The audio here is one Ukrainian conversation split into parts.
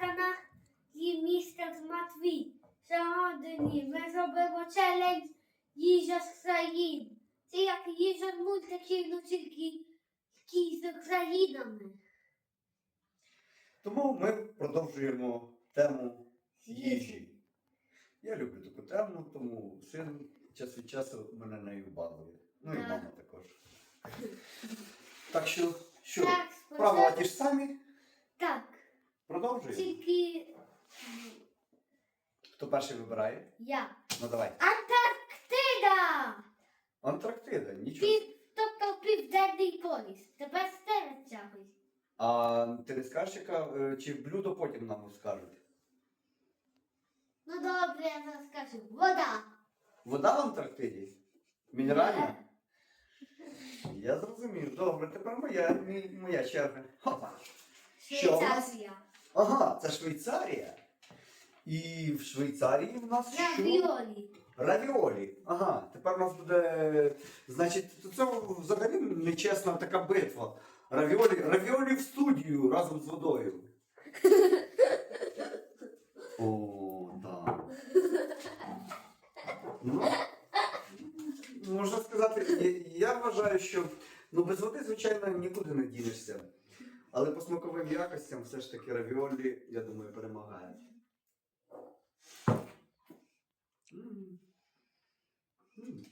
на каналі Містер Матвій. Сьогодні ми зробимо челендж їжа з країн. Це як їжа з мультиків, ну тільки з країнами. Тому ми продовжуємо тему їжі. Я люблю таку тему, тому син час від часу мене нею балує. Ну і мама також. Так що, що, правила ті ж самі, Так, продовжуємо. тільки Хто перший вибирає? я. Ну давай. Антарктида! Антарктида, нічого. Пів, тобто південний поліс. Тепер стерець тягуй. А ти не скажеш, яка, е, чи блюдо потім нам скажуть? Ну добре, я зараз скажу. Вода. Вода в Антарктиді? Мінеральна? Я зрозумів. Добре, тепер моя, мій- моя черга. Хопа. Що у нас? Швейцарія. Ага, це Швейцарія. І в Швейцарії в нас що? Равіолі. Равіолі. Ага, тепер у нас буде. Значить, це взагалі нечесна така битва. Равіолі, равіолі в студію разом з водою. О, так. Ну, можна сказати, я, я вважаю, що ну, без води, звичайно, нікуди не дінешся. Але по смаковим якостям все ж таки равіолі, я думаю. М. М.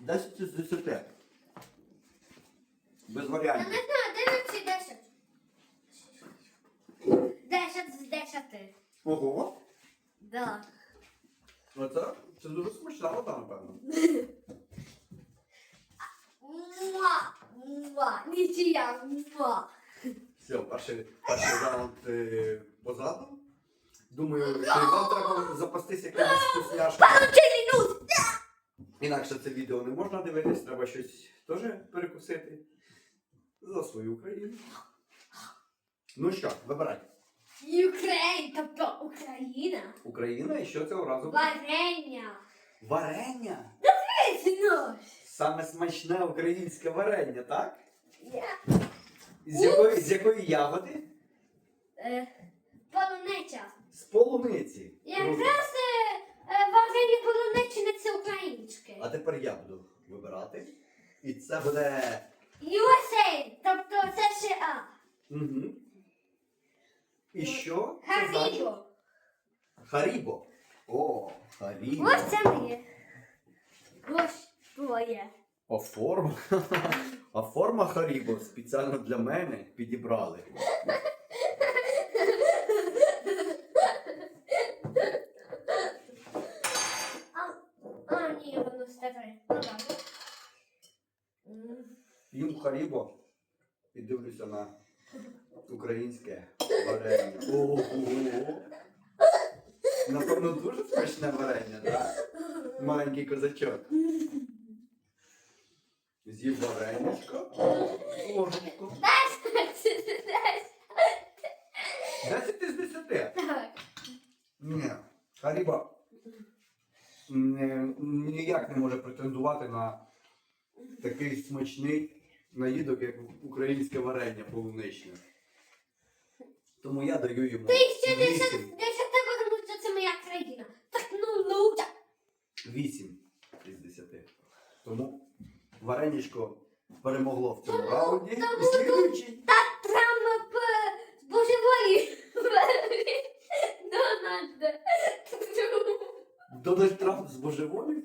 Десять з десяти. Без Я варіантів. не знаю, 9 чи 10. 10 з 10. Ого. Да. Оце це дуже смачна вода, напевно. Муа! Муа! Нічия! Муа! Все, перший, перший раунд е, позаду. Думаю, що і вам треба запастись якимось. Челінус! Інакше це відео не можна дивитись, треба щось теж перекусити. За свою Україну. Ну що, вибирай. Юкрейн, тобто Україна. Україна і що цього разу? Варення. Варення. Ну, Саме смачне українське варення, так? я. З якої, з якої ягоди? Е, полунича. З полуниці. Якраз е, е, полуничне це українське. А тепер я буду вибирати. І це буде. USA, тобто це США. Угу. І що? це значить? Харібо. Харібо. О, Харібо. Ось це моє. Ось твоє. А форма. А форма Харібо спеціально для мене підібрали. А, а ні, воно. Ну так. Їм Харібо і дивлюся на українське варення. Ого. Напевно, дуже смачне варення, так? Маленький козачок. З'їв варенячко, ложечку. Десять із десяти. Так. Ні, Харіба ніяк не може претендувати на такий смачний наїдок, як українське варення полуничне. Тому я даю йому Ти ще десять, вісім. тому що це моя країна. Так ну ну так. Вісім із десяти. Тому вареничко перемогло в цьому раунді. І слідуючий. Трамп е, божеволі. Дональд. Дональд Трамп з божеволі.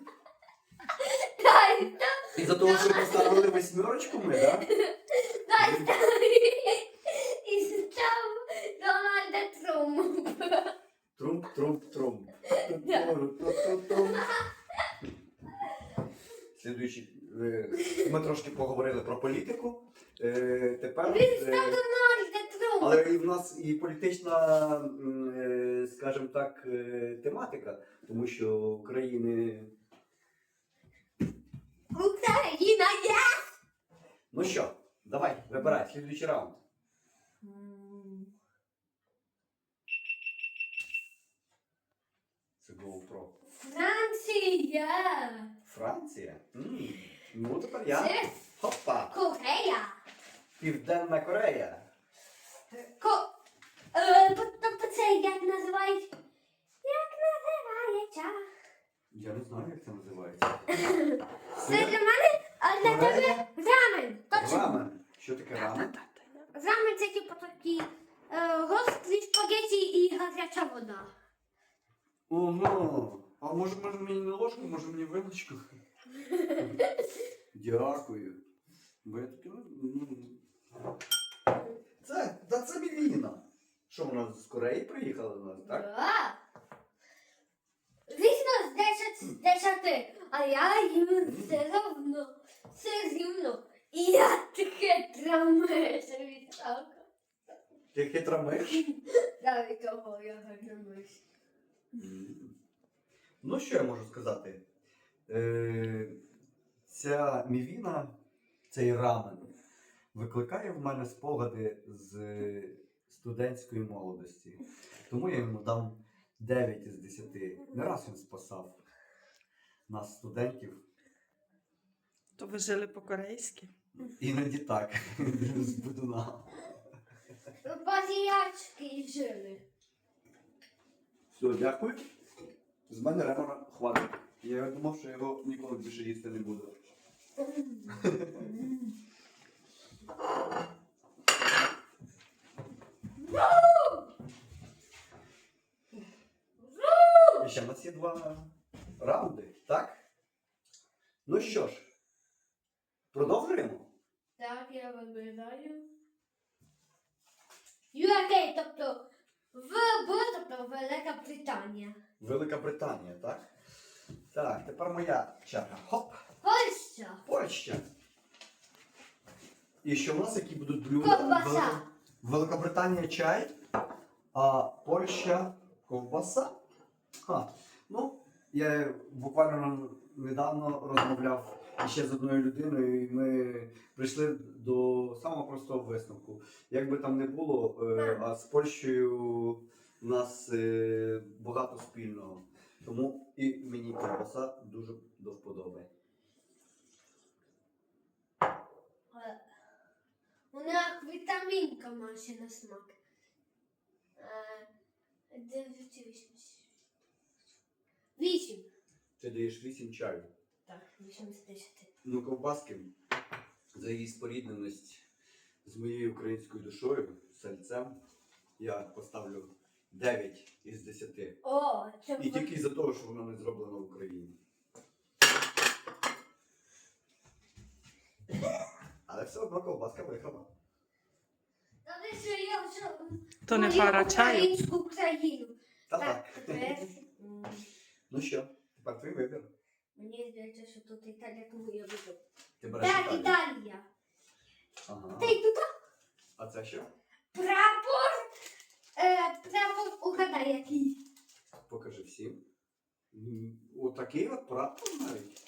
І за того, що поставили восьмерочку ми, так? дай. І став Дональда Трумп. Трумп, трумп, трумп. Да. Ту-ту-ту-ту-тум. Слідуючий. е, Ми трошки поговорили про політику. Е, Тепер. Е. Але і в нас і політична, е, скажімо так, е, тематика, тому що країни. Україна є. Ну що, давай, вибирай, слідуючий раунд. Це GoPro. Франція. Франція? М, Ну, тепер я. Хопа! Корея. Південна Корея. Ко... Е, по- тобто це як називають? Як називається? Я не знаю, як це називається. Це для мене, а для тебе рамен. Точно. Рамен. Що таке рамен? Рамен це типу такі е, гострі спагеті і гаряча вода. Ого. А може, може мені не ложку, може мені вилочку? Дякую. Бо я таки, ну. Це, та це Міліна. Що вона з Кореї приїхала до нас, так? Да. Звісно, з 10 з 10, а я їм все равно, все рівно. І я таке трамеся від того. Ти хитра миш? Навіть того я гадамусь. Ну, що я можу сказати? Е, ця мівіна, цей рамен, викликає в мене спогади з студентської молодості. Тому я йому дам 9 із 10. Не раз він спасав нас, студентів. То ви жили по-корейськи? Іноді так, з будуна. Базіячки жили. Все, дякую. З мене ремона хватить. Я думав, що його ніколи більше їсти не буду. І ще в нас є два раунди, так? Ну що ж, продовжуємо. Так, я вибираю. UK, тобто в, Б, тобто Велика Британія. Велика Британія, так? Так, тепер моя черга. Хоп! Польща. Польща. І що в нас які будуть блюда? Ковбаса. Великобританія чай, а Польща ковбаса. Ха. Ну, я буквально недавно розмовляв ще з одною людиною, і ми прийшли до самого простого висновку. Як би там не було, е, а з Польщею у нас е, багато спільного. Тому і мені ковбаса дуже до вподоби. Е, Вона вітамінка має на смак. Е, Дев'ять вісім. Вісім. Ти даєш 8 чаю. Так, вісім з десяти. Ну, ковбаски за її спорідненість з моєю українською душою, сальцем, я поставлю 9 із 10. О, це І тільки за того, що вона не зроблена в Україні. Але все одно ковбаска виграла. Та ви що я вже То не пара чаю. українську країну. Та так. тепер, Ну що, тепер твій вибір. Мені здається, що тут Італія, тому я буду. Ти береш Так, Італію. Італія. Ага. Та й тут А це що? прапор. Е, прапор угадай який. Покажи всім. М, Отакий от прапор навіть.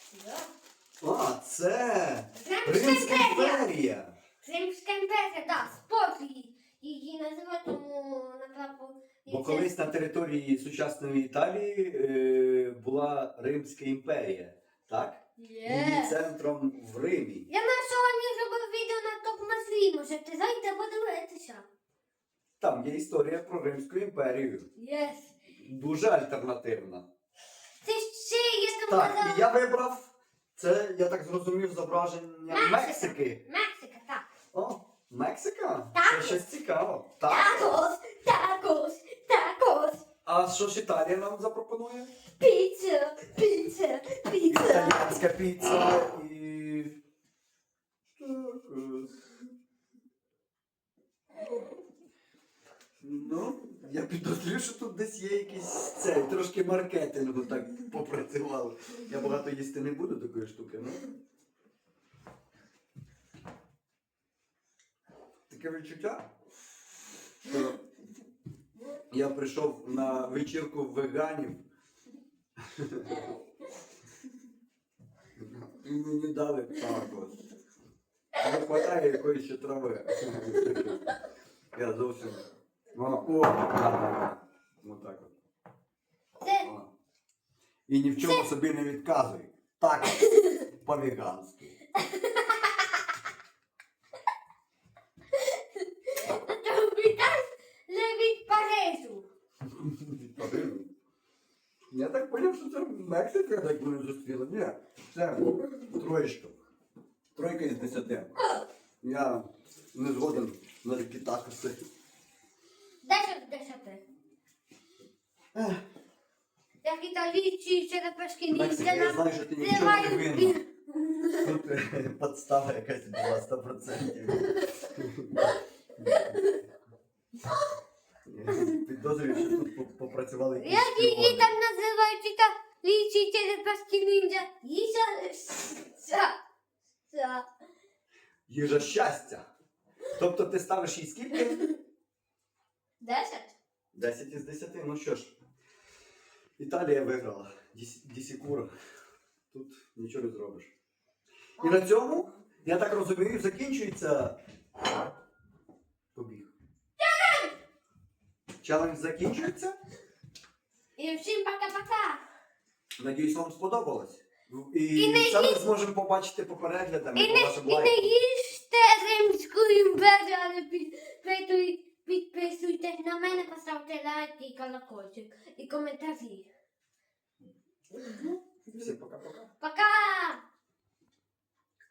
А, це Римська Римська імперія. імперія. Римська імперія, так, спорт її. Називають тому на Бо колись на території сучасної Італії е, була Римська імперія, так? Її центром в Римі. Я на сьогодні зробив відео на топ маслі, можете зайти подивитися. Там є історія про Римську імперію. Єс. Дуже альтернативна. Це ще є там Так, і я вибрав це, я так зрозумів, зображення Мексика. Мексики. Мексика, Мексика? Це щось цікаво. Так. Такос, такос, такос. А що ж Італія нам запропонує? Піца, піца, піца. Італіянська піца і. Такос. Ну, я підозрюю, що тут десь є якийсь цей, трошки маркетингу так попрацювали. Я багато їсти не буду такої штуки, ну. Таке відчуття. Що я прийшов на вечірку веганів. І мені дали такос. Не вистачає якоїсь ще трави. Я зовсім. О, о. Отак от. І ні в чому собі не відказуй. Так, по-веганськи. там біда Я так поняв, що це Мексика, так вони зустріли. Ні, це троєчка. Тройка із десяти. Я не згоден на такі такоси. Десять з десяти. Ех, Як італійці черепашки Мексика, я ніндзя знаю, що ти нічого не винна. Тут е, подстава якась була 100%. Підозрюю, що тут попрацювали якісь Як її там називають італійці черепашки ніндзя? Їжа... Ша. Їжа щастя. Тобто ти ставиш їй скільки? Десять? 10 із 10. Ну що ж, Італія виграла. Діс- Дісікура. Тут нічого не зробиш. І на цьому, я так розумію, закінчується. Челендж закінчується. І всім пока-пока. Надіюсь, вам сподобалось. І, І не це ми зможемо побачити по переглядам і, І по не, вашим і не лайкам. їжте Римську імперію, але під, під, підписуйтесь на мене, поставте лайк і колокольчик. І коментарі. Всім пока-пока. Пока!